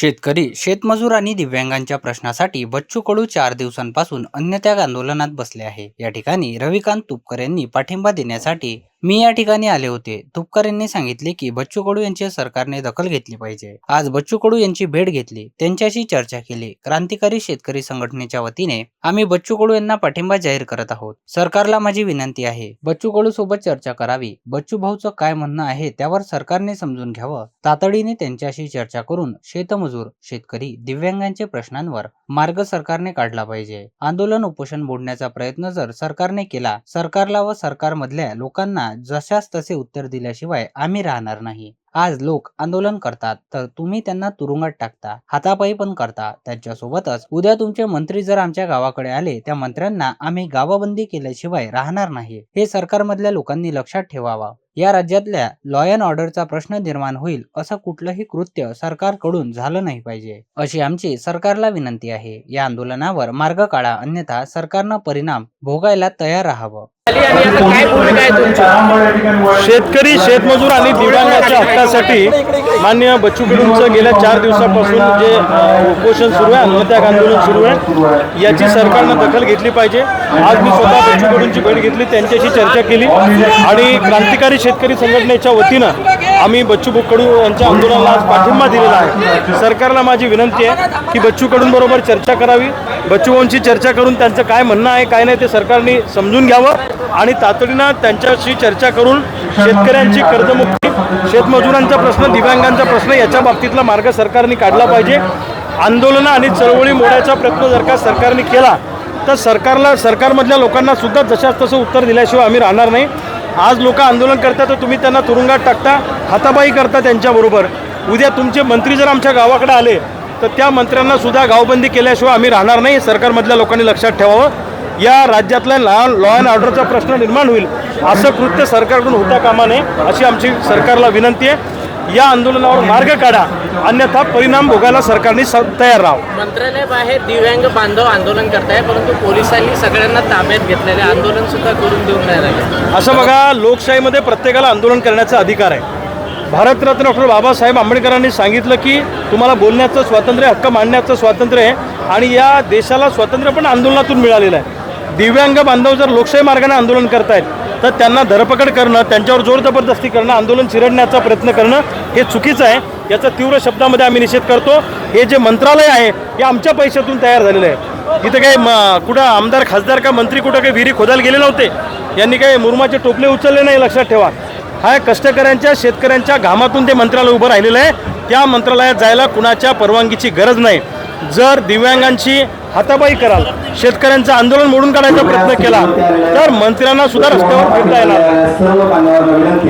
शेतकरी शेतमजूर आणि दिव्यांगांच्या प्रश्नासाठी बच्चू कडू चार दिवसांपासून अन्यत्याग आंदोलनात बसले आहे. या ठिकाणी रविकांत तुपकर यांनी पाठिंबा देण्यासाठी मी या ठिकाणी आले होते. तुपकर यांनी सांगितले की बच्चू कडू यांची सरकारने दखल घेतली पाहिजे. आज बच्चू कडू यांची भेट घेतली. त्यांच्याशी चर्चा केली. क्रांतिकारी शेतकरी संघटनेच्या वतीने आम्ही बच्चू कडू यांना पाठिंबा जाहीर करत आहोत. सरकारला माझी विनंती आहे. बच्चू कडू सोबत चर्चा करावी. बच्चू भाऊचं काय म्हणणं आहे त्यावर सरकारने समजून घ्यावं. तातडीने त्यांच्याशी चर्चा करून शेतमजूर शेतकरी दिव्यांगांचे प्रश्नांवर मार्ग सरकारने काढला पाहिजे. आंदोलन उपोषण मोडण्याचा प्रयत्न जर सरकारने केला सरकारला व सरकारमधल्या लोकांना जशास तसे उत्तर दिल्याशिवाय आम्ही राहणार नाही. आज लोक आंदोलन करतात तर तुम्ही त्यांना तुरुंगात टाकता हातापायी पण करता. त्यांच्यासोबतच उद्या तुमचे मंत्री जर आमच्या गावाकडे आले त्या मंत्र्यांना आम्ही गावाबंदी केल्याशिवाय राहणार नाही. हे सरकारमधल्या लोकांनी लक्षात ठेवावा. या राज्यातल्या लॉ अँड ऑर्डरचा प्रश्न निर्माण होईल असं कुठलंही कृत्य सरकारकडून झालं नाही पाहिजे. अशी आमची सरकारला विनंती आहे. या आंदोलनावर मार्ग काढा अन्यथा सरकारनं परिणाम भोगायला तयार राहावं. शेतकरी शेतमजूर आणि दिव्यांगाच्या हक्कासाठी मान्य बच्चू कडूंचं गेल्या चार दिवसापासून जे उपोषण सुरू आहे अन्नत्याग आंदोलन सुरू आहे याची सरकारनं दखल घेतली पाहिजे. आज मी स्वतः बच्चू कडूंची भेट घेतली त्यांच्याशी चर्चा केली आणि क्रांतिकारी शेतकरी संघटनेच्या वतीनं आम्ही बच्चू कडू यांच्या आंदोलनाला आज पाठिंबा दिलेला आहे. सरकारला माझी विनंती आहे की बच्चू कडूंबरोबर चर्चा करावी. बच्चू चर्चा करून त्यांचं काय म्हणणं आहे काय नाही ते सरकारने समजून घ्यावं आणि तातडीनं त्यांच्याशी चर्चा करून शेतकऱ्यांची कर्जमुक्ती शेतमजुरांचा प्रश्न दिव्यांगांचा प्रश्न याच्या बाबतीतला मार्ग सरकारने काढला पाहिजे. आंदोलनं आणि चळवळी मोडायचा प्रयत्न जर का सरकारने केला तर सरकारला सरकारमधल्या लोकांना सुद्धा जशाच तसं उत्तर दिल्याशिवाय आम्ही राहणार नाही. आज लोक आंदोलन करतात तर तुम्ही त्यांना तुरुंगात टाकता हाताबाई करता त्यांच्याबरोबर उद्या तुमचे मंत्री जर आमच्या गावाकडे आले तर त्या मंत्र्यांना सुद्धा गावबंदी केल्याशिवाय आम्ही राहणार नाही. सरकारमधल्या लोकांनी लक्षात ठेवावं. या राज्यातल्या लॉ लॉ अँड ऑर्डरचा प्रश्न निर्माण होईल असं कृत्य सरकारकडून होता कामा नये अशी आमची सरकारला विनंती आहे. या आंदोलनावर मार्ग काढा. अन्यथा परिणाम भोगायला सरकारने स- तयार राहावं. मंत्रालय बाहेर दिव्यांग बांधव आंदोलन करताय परंतु पोलिसांनी सगळ्यांना ताब्यात घेतलेले आंदोलन सुद्धा करून देऊन नाही राहिले. असं बघा लोकशाहीमध्ये प्रत्येकाला आंदोलन करण्याचा अधिकार आहे. भारतरत्न डॉक्टर बाबासाहेब आंबेडकरांनी सांगितलं की तुम्हाला बोलण्याचं स्वातंत्र्य हक्क मांडण्याचं स्वातंत्र्य आहे आणि या देशाला स्वातंत्र्य पण आंदोलनातून मिळालेलं आहे. दिव्यांग बांधव जर लोकशाही मार्गाने आंदोलन करतायत तर त्यांना धरपकड करणं त्यांच्यावर जोर जबरदस्ती करणं आंदोलन चिरडण्याचा प्रयत्न करणं हे चुकीचं आहे. याचा तीव्र शब्दामध्ये आम्ही निषेध करतो. हे जे मंत्रालय आहे हे आमच्या पैशातून तयार झालेलं आहे. इथं काही म- कुठं आमदार खासदार का मंत्री कुठं काही विहिरी खोदायला गेले नव्हते? यांनी काही मुरमाचे टोपले उचलले नाही लक्षात ठेवा. हा कष्टकऱ्यांच्या शेतकऱ्यांच्या घामातून ते मंत्रालय उभं राहिलेलं आहे. त्या मंत्रालयात जायला कुणाच्या परवानगीची गरज नाही. जर दिव्यांगांची हाताबाई कराल. शेतकऱ्यांचं आंदोलन मोडून काढायचा प्रयत्न केला. तर मंत्र्यांना सुद्धा रस्त्यावर फिरता येणार. सर्व विनंती